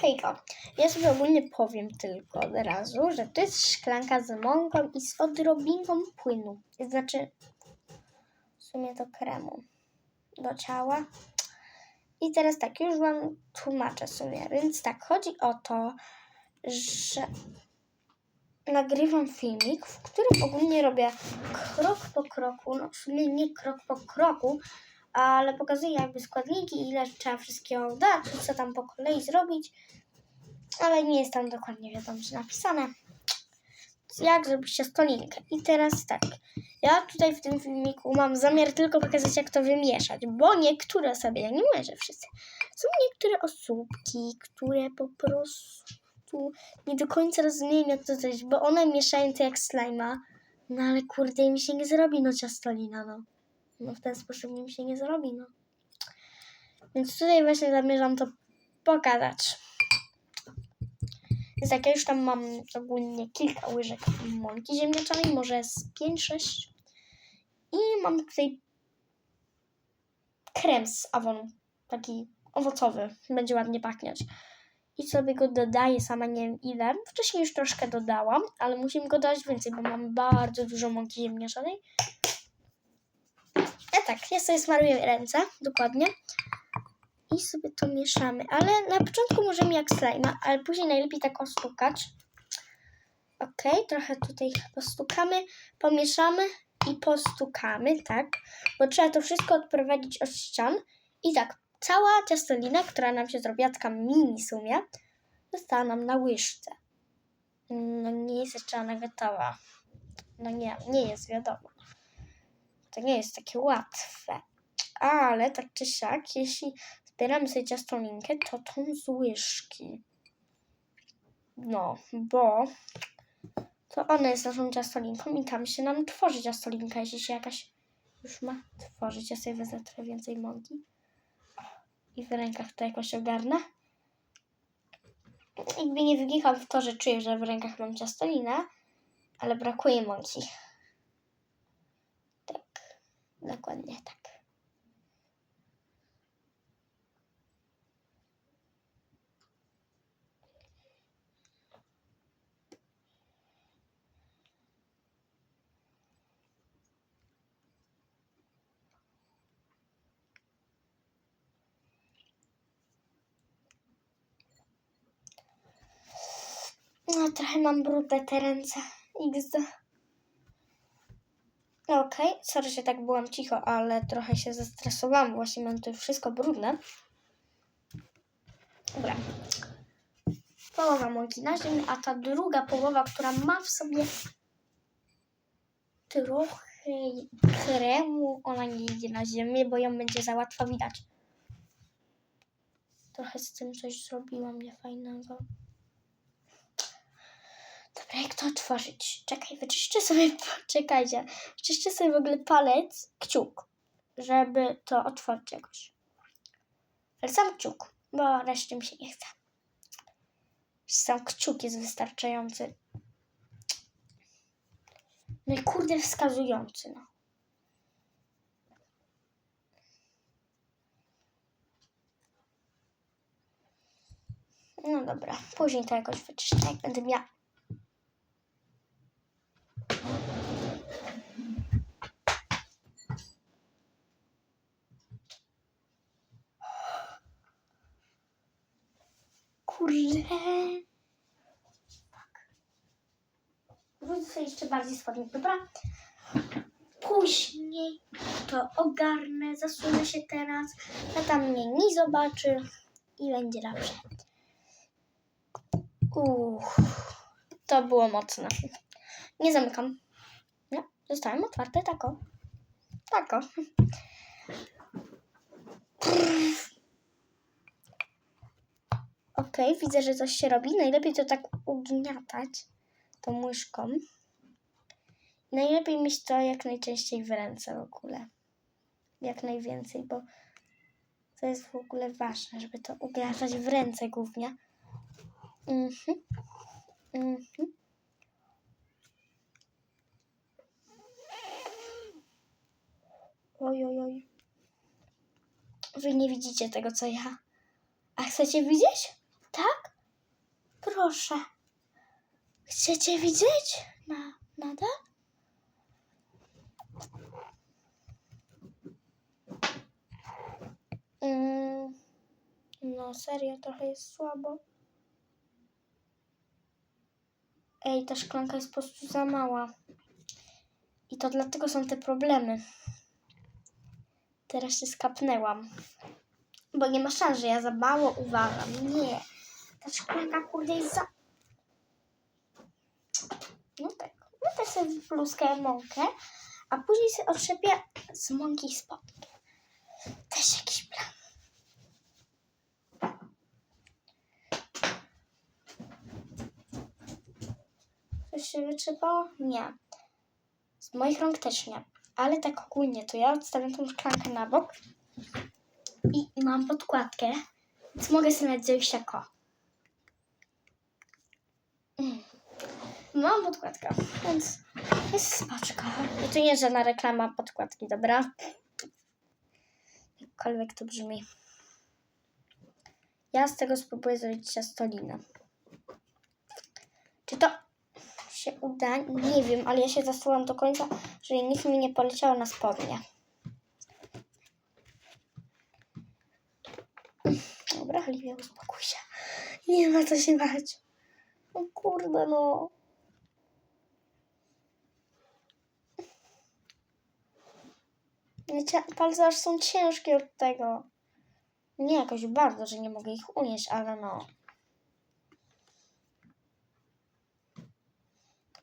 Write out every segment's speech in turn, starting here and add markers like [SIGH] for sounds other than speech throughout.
Hejka, ja sobie ogólnie powiem tylko od razu, że to jest szklanka z mąką i z odrobinką płynu. Znaczy, w sumie to kremu do ciała. I teraz tak, już wam tłumaczę sobie. Więc tak, chodzi o to, że nagrywam filmik, w którym ogólnie robię krok po kroku, no w sumie nie krok po kroku, ale pokazuję jakby składniki, ile trzeba wszystkiego dać, co tam po kolei zrobić, ale nie jest tam dokładnie wiadomo, czy napisane. Jak zrobić ciastolinkę. I teraz tak, ja tutaj w tym filmiku mam zamiar tylko pokazać, jak to wymieszać, bo niektóre osoby, ja nie mówię, że wszyscy, są niektóre osóbki, które po prostu nie do końca rozumieją, jak to zrobić, bo one mieszają to jak slajma, no ale kurde, mi się nie zrobi, no ciastolina, no. No w ten sposób mi się nie zrobi, no. Więc tutaj właśnie zamierzam to pokazać. Więc tak, ja już tam mam ogólnie kilka łyżek mąki ziemniaczanej, może z 5-6. I mam tutaj krem z awonu, taki owocowy, będzie ładnie pachnieć. I sobie go dodaję, sama nie wiem ile. Wcześniej już troszkę dodałam, ale musimy go dodać więcej, bo mam bardzo dużo mąki ziemniaczanej. A tak, ja sobie smaruję ręce, dokładnie. I sobie to mieszamy. Ale na początku możemy jak slajma, ale później najlepiej tak ostukać. Ok, trochę tutaj postukamy, pomieszamy i postukamy, tak? Bo trzeba to wszystko odprowadzić od ścian. I tak, cała ciastolina, która nam się zrobiła, taka mini sumie, została nam na łyżce. No nie jest jeszcze ona gotowa. No nie, nie jest wiadomo. To nie jest takie łatwe. Ale tak czy siak, jeśli zbieramy sobie ciastolinkę, to tą z łyżki. No, bo to ona jest naszą ciastolinką i tam się nam tworzy ciastolinka, jeśli się jakaś już ma tworzyć. Ja sobie wezmę trochę więcej mąki i w rękach to jakoś ogarnę. Jakby nie wygicham w to, że czuję, że w rękach mam ciastolinę, ale brakuje mąki. Dokładnie tak. No, trochę mam brudne te ręce. XD. No Okej, sorry, że tak byłam cicho, ale trochę się zestresowałam. Właśnie mam tu wszystko brudne. Dobra. Połowa mąki na ziemi, a ta druga połowa, która ma w sobie trochę kremu, ona nie idzie na ziemię, bo ją będzie za łatwo widać. Trochę z tym coś zrobiłam niefajnego. Jak to otworzyć? Czekaj, wyczyszczę sobie, [LAUGHS] czekajcie, wyczyszczę sobie w ogóle palec, kciuk, żeby to otworzyć jakoś. Ale sam kciuk, bo reszty mi się nie chce. Sam kciuk jest wystarczający. No i kurde wskazujący, no. No dobra, później to jakoś wyczyszczę, jak będę miała. Kurde. Wrócę sobie jeszcze bardziej spodnie, dobra? Później to ogarnę, zasunę się teraz, a tam mnie nie zobaczy i będzie dobrze. Uff, to było mocne. Nie zamykam. No, zostałem otwarte tako. Tako. Ok, widzę, że coś się robi. Najlepiej to tak ugniatać tą łyżką. Najlepiej mieć to jak najczęściej w ręce w ogóle. Jak najwięcej, bo to jest w ogóle ważne, żeby to ugniatać w ręce głównie. Mhm. Mhm. Oj, oj, oj. Wy nie widzicie tego, co ja. A chcecie widzieć? Tak? proszę. Chcecie widzieć? Na, nadal? No serio, trochę jest słabo. Ej, ta szklanka jest po prostu za mała. I to dlatego są te problemy. Teraz się skapnęłam. Bo nie ma szans, że ja za mało uważam. Nie. Ta szklanka kurde jest za... No tak. No też sobie pluskę mąkę, a później sobie otrzepię z mąki spodnie. Też jakiś plan. Coś się wytrzepało? Nie. Z moich rąk też nie. Ale tak ogólnie to ja odstawiam tą szklankę na bok i mam podkładkę, więc mogę sobie zrobić jako. Mm. Mam podkładkę, więc jest spaczka. I to nie żadna reklama podkładki, dobra? Jakkolwiek to brzmi. Ja z tego spróbuję zrobić ciastolinę. Czy to się uda? Nie wiem, ale ja się zasuwam do końca, żeby nikt mi nie poleciał na spodnie. Dobra, Oliwia, uspokój się. Nie ma co się bać. O kurde, no. Palce aż są ciężkie od tego. Nie jakoś bardzo, że nie mogę ich unieść, ale no.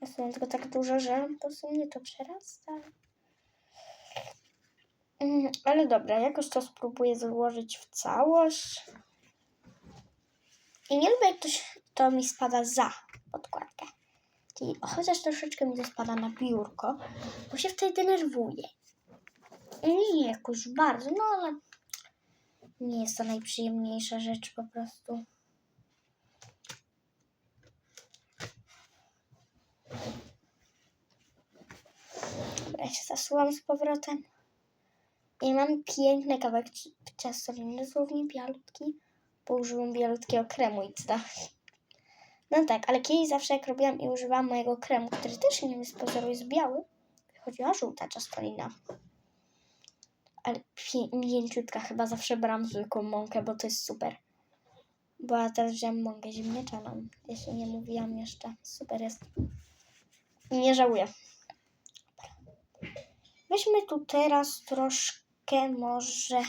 To tylko tak dużo, że po prostu mnie to przerasta. Mm, ale dobra, jakoś to spróbuję złożyć w całość. I nie lubię, jak to mi spada za podkładkę. Czyli chociaż troszeczkę mi to spada na biurko, bo się wtedy denerwuję. Nie jakoś bardzo, no ale nie jest to najprzyjemniejsza rzecz po prostu. Się zasuwam z powrotem. I mam piękny kawałek ci- ciastoliny, dosłownie bialutki, bo użyłam bialutkiego kremu i co. No tak, ale kiedyś zawsze jak robiłam i używałam mojego kremu, który też nie z pozoru jest biały, wychodziła żółta ciastolina. Ale mięciutka, chyba zawsze brałam zwykłą mąkę, bo to jest super. Bo ja teraz wziąłem mąkę ziemniaczaną, jeśli nie mówiłam jeszcze. Super jest. I nie żałuję. Weźmy tu teraz troszkę może...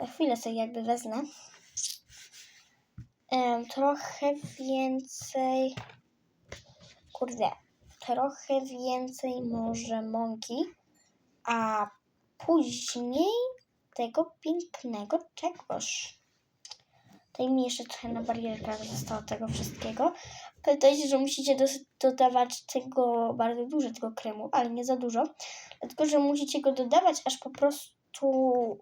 Za chwilę sobie jakby wezmę. Em, trochę więcej... Kurde. Trochę więcej może mąki. A później tego pięknego czegoś. Tutaj mi jeszcze trochę na barierkach zostało tego wszystkiego. Pamiętajcie, że musicie dodawać tego bardzo dużo tego kremu, ale nie za dużo. Dlatego, że musicie go dodawać, aż po prostu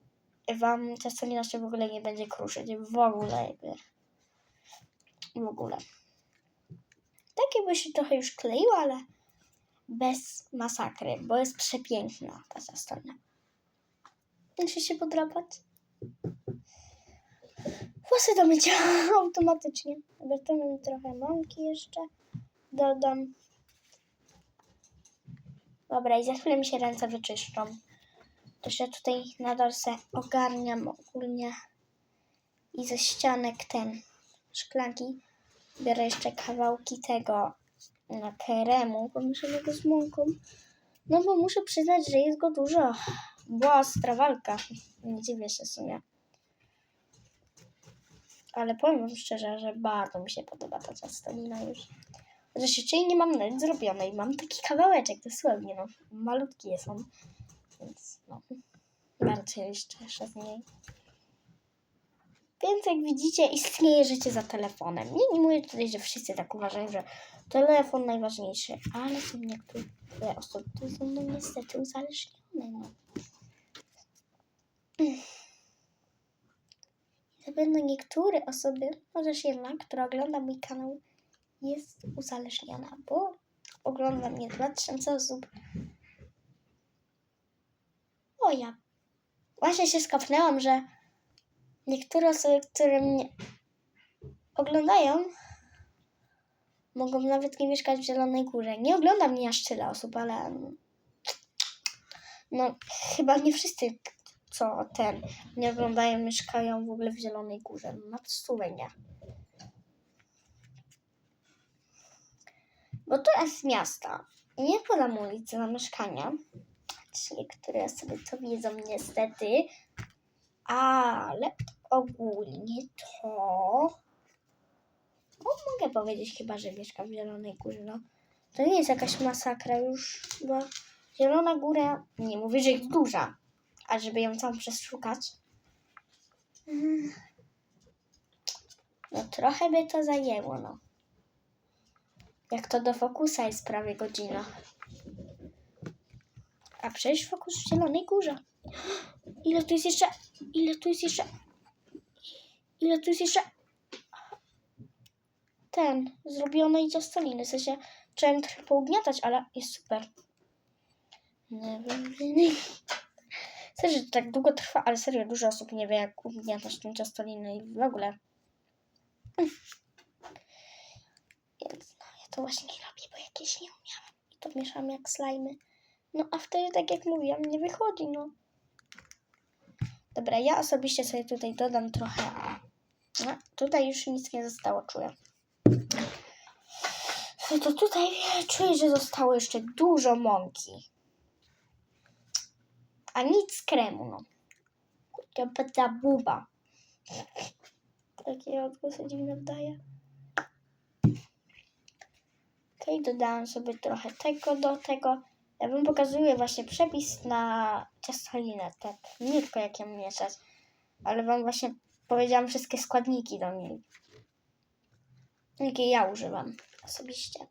wam ciastolina się w ogóle nie będzie kruszyć. W ogóle jakby. W ogóle. Tak jakby się trochę już kleiło, ale bez masakry, bo jest przepiękna ta ciastolina. Muszę się podrapać. Włosy do mycia [LAUGHS] automatycznie. Weźmy trochę mąki jeszcze. Dodam. Dobra, i za chwilę mi się ręce wyczyszczą. To się tutaj nadal se ogarniam ogólnie. I ze ścianek ten szklanki biorę jeszcze kawałki tego na kremu pomieszanego z mąką. No bo muszę przyznać, że jest go dużo. Była ostra walka. Nie dziwię się w sumie. Ale powiem wam szczerze, że bardzo mi się podoba ta ciastolina już. Jeszcze jej nie mam nawet zrobionej. Mam taki kawałeczek dosłownie, no. Malutki jest on. Więc no. Bardzo się cieszę z niej. Więc jak widzicie, istnieje życie za telefonem. Nie, nie mówię tutaj, że wszyscy tak uważają, że telefon najważniejszy, ale są niektóre osoby, które są no niestety uzależnione. No. Na pewno niektóre osoby, chociaż jedna, która ogląda mój kanał, jest uzależniona, bo ogląda mnie 2000 osób. O ja. Właśnie się skapnęłam, że niektóre osoby, które mnie oglądają, mogą nawet nie mieszkać w Zielonej Górze. Nie ogląda mnie aż tyle osób, ale no chyba nie wszyscy, co ten nie oglądają, mieszkają w ogóle w Zielonej Górze. No na stówę nie. Bo to jest miasto. I nie podam ulicy na mieszkania. Niektóre osoby to wiedzą niestety. Ale ogólnie to... O, mogę powiedzieć chyba, że mieszkam w Zielonej Górze. No. To nie jest jakaś masakra już, bo Zielona Góra, nie mówię, że jest duża, a żeby ją całą przeszukać, mm, no trochę by to zajęło, no. Jak to do fokusa jest prawie godzina. A przecież fokus w Zielonej Górze. Ile tu jest jeszcze? Ile tu jest jeszcze? Ile tu jest jeszcze? Ten, zrobione i ciastoliny. W sensie, chciałem trochę pougniatać, ale jest super. Wiem. Serio, to tak długo trwa, ale serio, dużo osób nie wie, jak ugniatać tą ciastolinę i w ogóle. Więc no, ja to właśnie nie robię, bo jakieś nie umiałam. I to mieszam jak slajmy. No, a wtedy, tak jak mówiłam, nie wychodzi, no. Dobra, ja osobiście sobie tutaj dodam trochę. No, tutaj już nic nie zostało, czuję. No To tutaj czuję, że zostało jeszcze dużo mąki. A nic kremu, no. Ta buba. Takie odgłosy dziwne wdaje. Okej, dodałam sobie trochę tego do tego. Ja wam pokazuję właśnie przepis na ciastolinę, tak, nie tylko jak ją mieszać, ale wam właśnie powiedziałam wszystkie składniki do niej, jakie ja używam osobiście.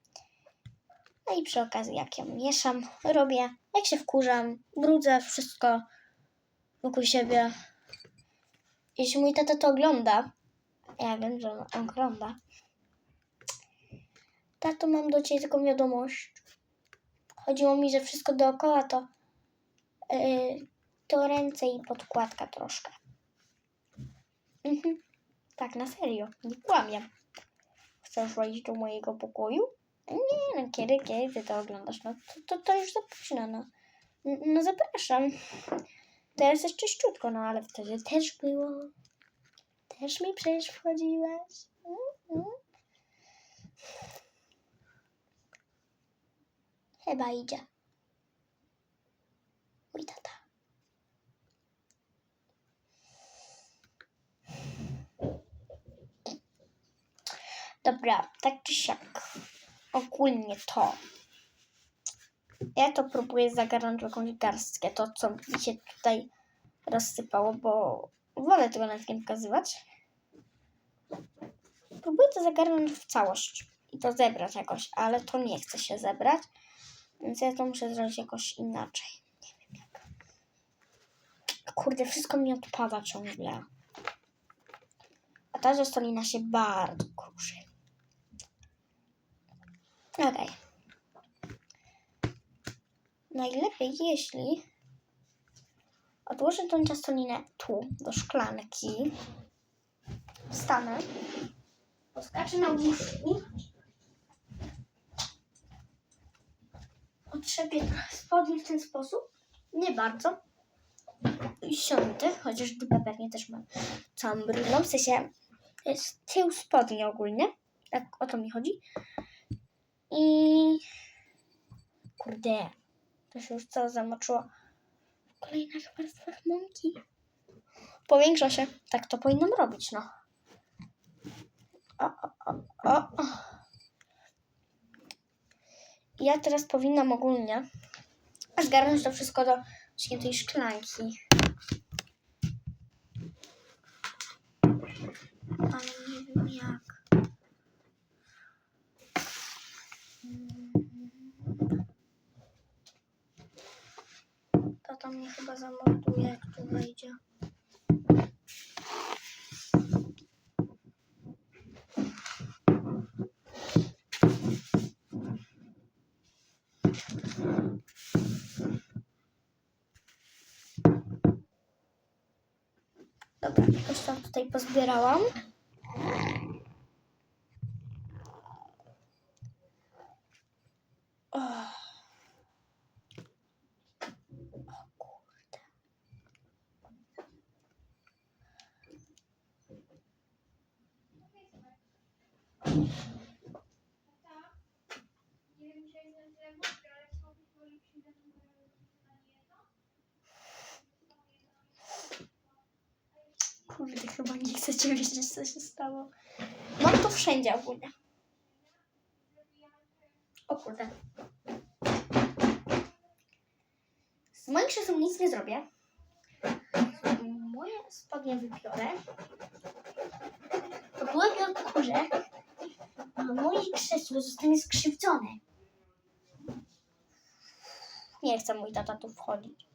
No i przy okazji, jak ją mieszam, robię, jak się wkurzam, brudzę wszystko wokół siebie. Jeśli mój tata to ogląda, ja wiem, że on ogląda, tato, mam do ciebie taką wiadomość. Chodziło mi, że wszystko dookoła to, yy, to ręce i podkładka troszkę. Mhm. Tak, na serio, nie kłamię. Chcesz wejść do mojego pokoju? Nie, no kiedy, kiedy ty to oglądasz? No to, to, to już za późno, no. No zapraszam. Teraz jest czyściutko, no ale wtedy też było. Też mi przecież wchodziłaś. Mhm. Chyba idzie. Mój tata. Dobra, tak czy siak. Ogólnie to. Ja to próbuję zagarnąć w jakąś garstkę. To, co mi się tutaj rozsypało, bo wolę tego nawet nie pokazywać. Próbuję to zagarnąć w całość i to zebrać jakoś, ale to nie chce się zebrać. Więc ja to muszę zrobić jakoś inaczej. Kurde, wszystko mi odpada ciągle. A ta zostalina się bardzo kruszy. Okej. Najlepiej, jeśli odłożę tą ciastolinę tu, do szklanki. Wstanę. Poskaczę na łóżku. Otrzepię trochę spodni w ten sposób. Nie bardzo. I siądę, chociaż dupę pewnie też mam całą brudną. W sensie jest tył spodni ogólnie. Tak o to mi chodzi. I kurde, to się już całe zamoczyło w kolejnych warstwach mąki. Powiększa się. Tak to powinnam robić, no. O, o, o, o. Ja teraz powinnam ogólnie zgarnąć to wszystko do właśnie tej szklanki. Ale nie wiem jak. Tata mnie chyba zamorduje, jak tu wejdzie. Dobra, jakoś tam tutaj pozbierałam. Kurde, chyba nie chcecie wiedzieć, co się stało. Mam to wszędzie ogólnie. O kurde. Z moim krzesłem nic nie zrobię. Moje spodnie wybiorę. Podłogę odkurzę. Moje krzesło zostanie skrzywdzone. Nie chce mój tata tu wchodzić.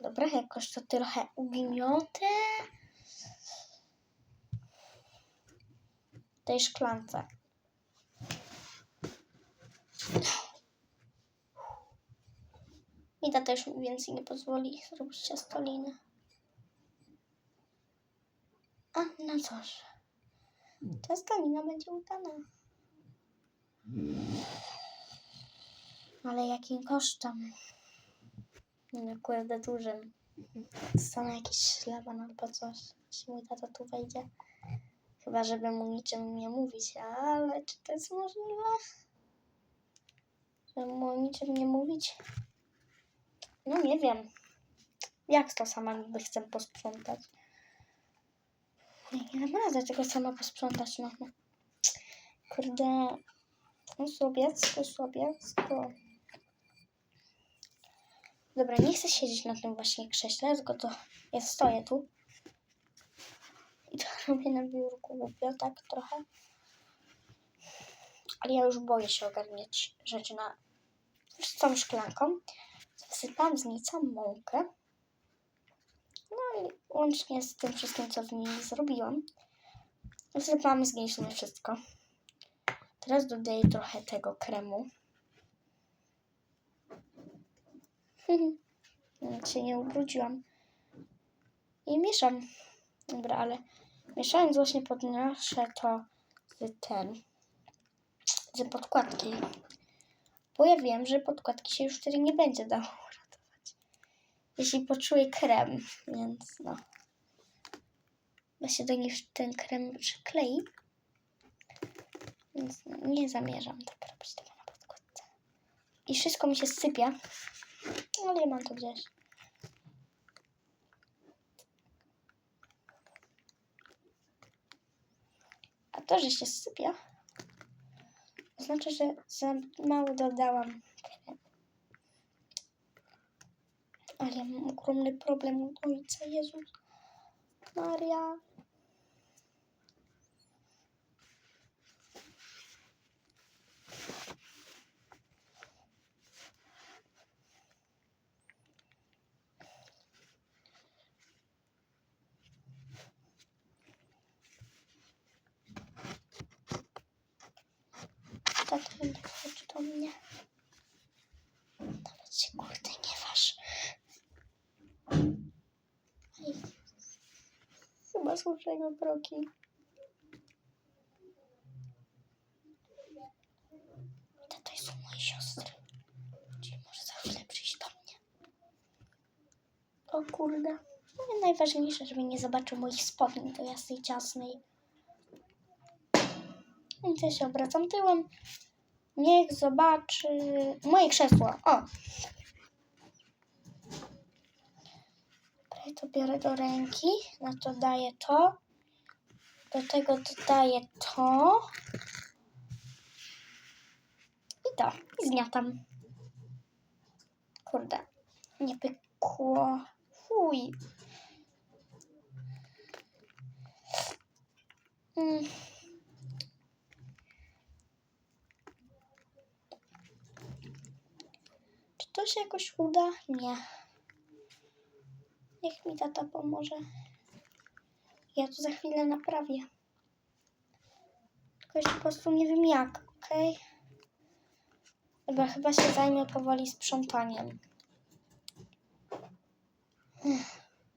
Dobra, jakoś to trochę ugniotę. Tej szklance. Mi tata już więcej nie pozwoli zrobić ciastoliny. Cóż. Ciastolina będzie udana. Ale jakim kosztem? No kurde dużym. Dostanę jakiś śleban albo coś, jeśli mój tata tu wejdzie. Chyba, żeby mu niczym nie mówić, ale czy to jest możliwe? Żeby mu o niczym nie mówić? No nie wiem. Jak to sama niby chcę posprzątać? Nie, nie rady tego sama posprzątać, no. Kurde. Słowiecko, słowiecko. Dobra, nie chcę siedzieć na tym właśnie krześle, tylko to ja stoję tu. I to [LAUGHS] robię na biurku głupio, tak trochę. Ale ja już boję się ogarniać rzeczy na z tą szklanką. Wysypałam z niej mąkę. Łącznie z tym wszystkim, co w niej zrobiłam. Wysypałam z niej w sumie wszystko. Teraz dodaję trochę tego kremu. [LAUGHS] Nawet się nie ubrudziłam. I mieszam. Dobra, ale mieszając właśnie podnoszę to z ten, z podkładki. Bo ja wiem, że podkładki się już wtedy nie będzie dało. Jeśli poczuję krem, więc no. Bo się do nich ten krem przyklei. Więc no, nie zamierzam tak robić tego na podkładce. I wszystko mi się sypie. Ale ja mam to gdzieś. A to, że się sypie, oznacza, że za mało dodałam kremu. Ale mam ogromny problem od ojca, Jezus. Maria. Tata nie chodź do mnie. Nawet się kurde nie waż. Ej. Chyba słyszę jego kroki. Tato jest u mojej siostry. Czyli może za chwilę przyjść do mnie. O kurde. Najważniejsze, żeby nie zobaczył moich spodni do jasnej ciasnej. Więc ja się obracam tyłem. Niech zobaczy moje krzesło. O! To biorę do ręki. Na to daję to. Do tego dodaję to. I to. I zgniatam. Kurde. Nie pykło. Fuj. Mm. Czy to się jakoś uda? Nie. Niech mi tata pomoże. Ja to za chwilę naprawię. Tylko jeszcze po prostu nie wiem jak, okej? Dobra, chyba się zajmę powoli sprzątaniem. Ech.